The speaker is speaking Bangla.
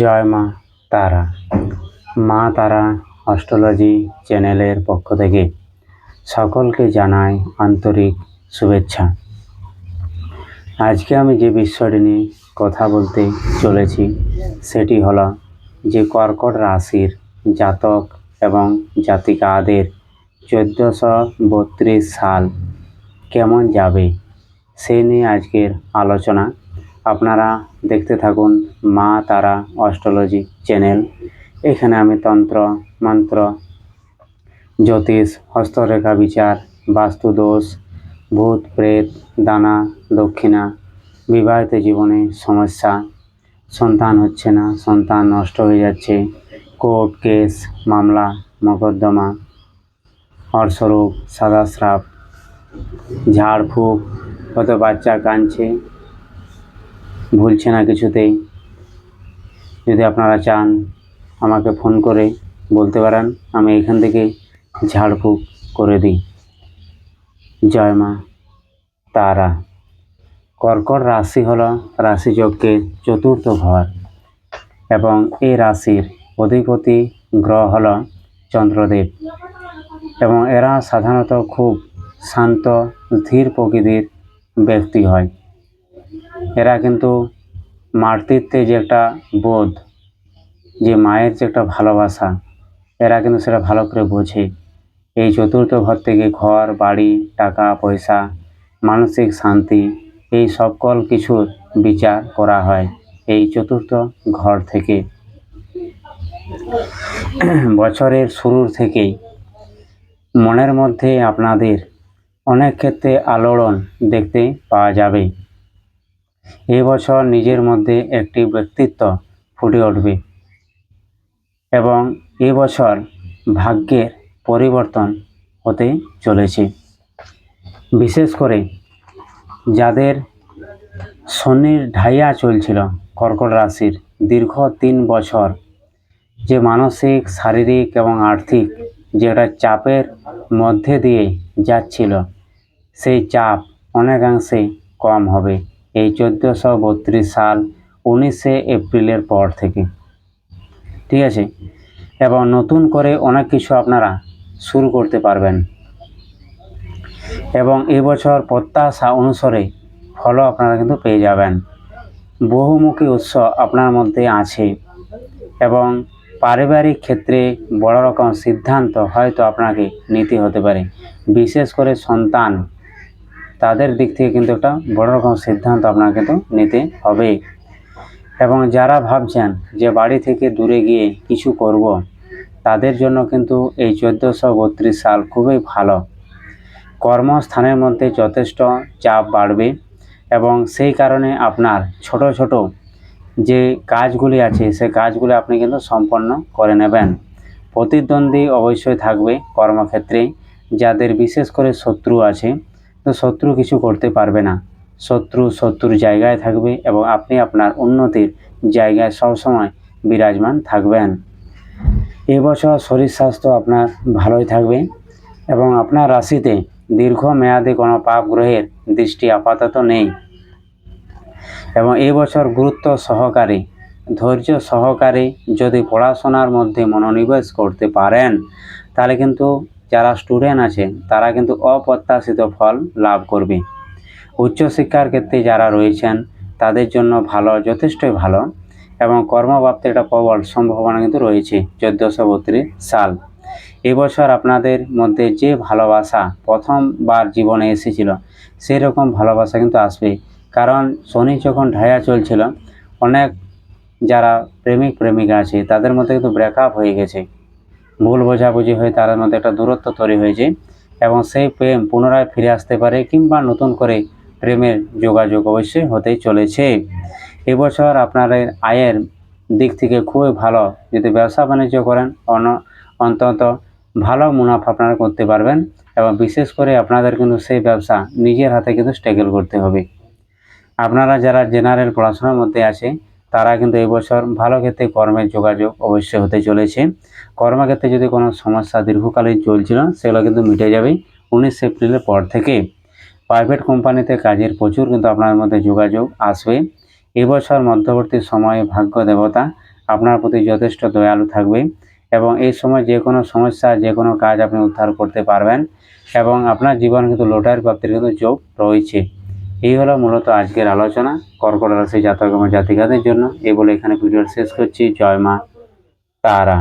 জয় মা তারা। মা তারা অস্ট্রোলজি চ্যানেলের পক্ষ থেকে সকলকে জানাই আন্তরিক শুভেচ্ছা। আজকে আমি যে বিষয়টি নিয়ে কথা বলতে চলেছি, সেটি হলো যে কর্কট রাশির জাতক এবং জাতিকাদের চোদ্দোশো বত্রিশ সাল কেমন যাবে সেই নিয়ে আজকের আলোচনা আপনারা দেখতে থাকুন মা তারা অস্ট্রোলজি চ্যানেল। এখানে আমি তন্ত্র, মন্ত্র, জ্যোতিষ, হস্তরেখা বিচার বাস্তুদোষ ভূত, প্রেত, দানা, দক্ষিণা, বিবাহিত জীবনে সমস্যা, সন্তান হচ্ছে না, সন্তান নষ্ট হয়ে যাচ্ছে, কোর্ট কেস, মামলা, মকদ্দমা অর্শরোগ সাদা স্রাব ঝাড়ফুঁক কত বাচ্চা কাঁদছে ভুলছে না কিছুতেই। যদি আপনারা চান আমাকে ফোন করে বলতে পারেন, আমি এখান থেকে ঝাড়ফুঁক করে দিই। জয় মা, তারা। কর্কট রাশি হলো রাশিচক্রের চতুর্থ ঘর এবং এই রাশির অধিপতি গ্রহ হল চন্দ্রদেব এবং এরা সাধারণত খুব শান্ত, ধীর প্রকৃতির ব্যক্তি হয়। এরা কিন্তু মাতৃত্বে যে একটা বোধ, যে মায়ের যে একটা ভালোবাসা, এরা কিন্তু সেটা ভালো করে বোঝে। এই চতুর্থ ঘর থেকে ঘর, বাড়ি, টাকা, পয়সা, মানসিক শান্তি, এই সকল কিছুর বিচার করা হয় এই চতুর্থ ঘর থেকে। বছরের শুরুর থেকেই মনের মধ্যে আপনাদের অনেক ক্ষেত্রে আলোড়ন দেখতে পাওয়া যাবে। এবছর নিজের মধ্যে একটি ব্যক্তিত্ব ফুটে উঠবে। এবং এবছর ভাগ্যের পরিবর্তন হতে চলেছে। বিশেষ করে যাদের শনির ঢাইয়া চলছিল কর্কট রাশির দীর্ঘ তিন বছর, যে মানসিক, শারীরিক এবং আর্থিক যে একটা চাপের মধ্যে দিয়ে যাচ্ছিল, সেই চাপ অনেকাংশেই কম হবে। এই চোদ্দোশো বত্রিশ সাল উনিশে এপ্রিলের পর থেকে। ঠিক আছে? এবং নতুন করে অনেক কিছু আপনারা শুরু করতে পারবেন। এবং এবছর প্রত্যাশা অনুসারে ফলও আপনারা কিন্তু পেয়ে যাবেন। বহুমুখী উৎস আপনার মধ্যে আছে। এবং পারিবারিক ক্ষেত্রে বড় রকম সিদ্ধান্ত হয়তো আপনাকে নিতে হতে পারে। বিশেষ করে সন্তান তাদের দিক থেকে কিন্তু একটা বড় রকম সিদ্ধান্ত আপনাকে কিন্তু নিতে হবে। এবং যারা ভাবছেন যে বাড়ি থেকে দূরে গিয়ে কিছু করব, তাদের জন্য কিন্তু এই চোদ্দোশো বত্রিশ সাল খুবই ভালো। কর্মস্থানের মধ্যে যথেষ্ট চাপ বাড়বে এবং সেই কারণে আপনার ছোট ছোট যে কাজগুলি আছে, সে কাজগুলি আপনি কিন্তু সম্পন্ন করে নেবেন। প্রতিদ্বন্দ্বী অবশ্যই থাকবে কর্মক্ষেত্রে। যাদের বিশেষ করে শত্রু আছে তো শত্রু কিছু করতে পারবে না। শত্রু শত্রুর জায়গায় থাকবে এবং আপনি আপনার উন্নতির জায়গায় সবসময় বিরাজমান থাকবেন। এবছর শরীর স্বাস্থ্য আপনার ভালোই থাকবে এবং আপনার রাশিতে দীর্ঘ মেয়াদে কোনো পাপ গ্রহের দৃষ্টি আপাতত নেই। এবং এই বছর গুরুত্ব সহকারে, ধৈর্য সহকারে যদি পড়াশোনার মধ্যে মনোনিবেশ করতে পারেন, তাহলে কিন্তু যারা স্টুডেন্ট আছে, তারা কিন্তু অপ্রত্যাশিত ফল লাভ করবে। উচ্চশিক্ষার ক্ষেত্রে যারা রয়েছেন, তাদের জন্য ভালো, যথেষ্টই ভালো এবং কর্মপ্রাপ্তির একটা প্রবল সম্ভাবনা কিন্তু রয়েছে, চোদ্দোশো বত্রিশ সাল। এবছর আপনাদের মধ্যে যে ভালোবাসা প্রথমবার জীবনে এসেছিল সেই রকম ভালোবাসা কিন্তু আসবে। কারণ শনি যখন ঢায়া চলছিল, অনেক যারা প্রেমিক প্রেমিকা আছে, তাদের মধ্যে কিন্তু ব্রেকআপ হয়ে গেছে। ভুল বোঝাবুঝি হয়ে তাদের মধ্যে একটা দূরত্ব তৈরি হয়েছে এবং সেই প্রেম পুনরায় ফিরে আসতে পারে কিংবা নতুন করে প্রেমের যোগাযোগ অবশ্যই হতেই চলেছে। এবছর আপনাদের আয়ের দিক থেকে খুবই ভালো। যদি ব্যবসা বাণিজ্য করেন, অন, অন্তত ভালো মুনাফা আপনারা করতে পারবেন এবং বিশেষ করে আপনাদের কিন্তু সেই ব্যবসা নিজের হাতে কিন্তু স্ট্যাগল করতে হবে। আপনারা যারা জেনারেল পড়াশোনার মধ্যে আছে তারা কিন্তু এবছর ভালো ক্ষেত্রে কর্মের যোগাযোগ অবশ্যই হতে চলেছে। কর্মক্ষেত্রে যদি কোনো সমস্যা দীর্ঘকালীন চলছিল, সেগুলো কিন্তু মিটে যাবে উনিশ এপ্রিলের পর থেকে। প্রাইভেট কোম্পানিতে কাজের প্রচুর কিন্তু আপনার মধ্যে যোগাযোগ আসবে। এবছর মধ্যবর্তী সময়ে ভাগ্য দেবতা আপনার প্রতি যথেষ্ট দয়ালু থাকবে এবং এই সময় যে কোনো সমস্যা, যে কোনো কাজ আপনি উদ্ধার করতে পারবেন এবং আপনার জীবন কিন্তু লোটার প্রাপ্তির কিন্তু যোগ রয়েছে। এই হলো মূলত আজকের আলোচনা। কর্কট রাশি জাতক এবং জাতিকাদের জন্য। এই বলে এখানে ভিডিও শেষ করছি। জয় মা তারা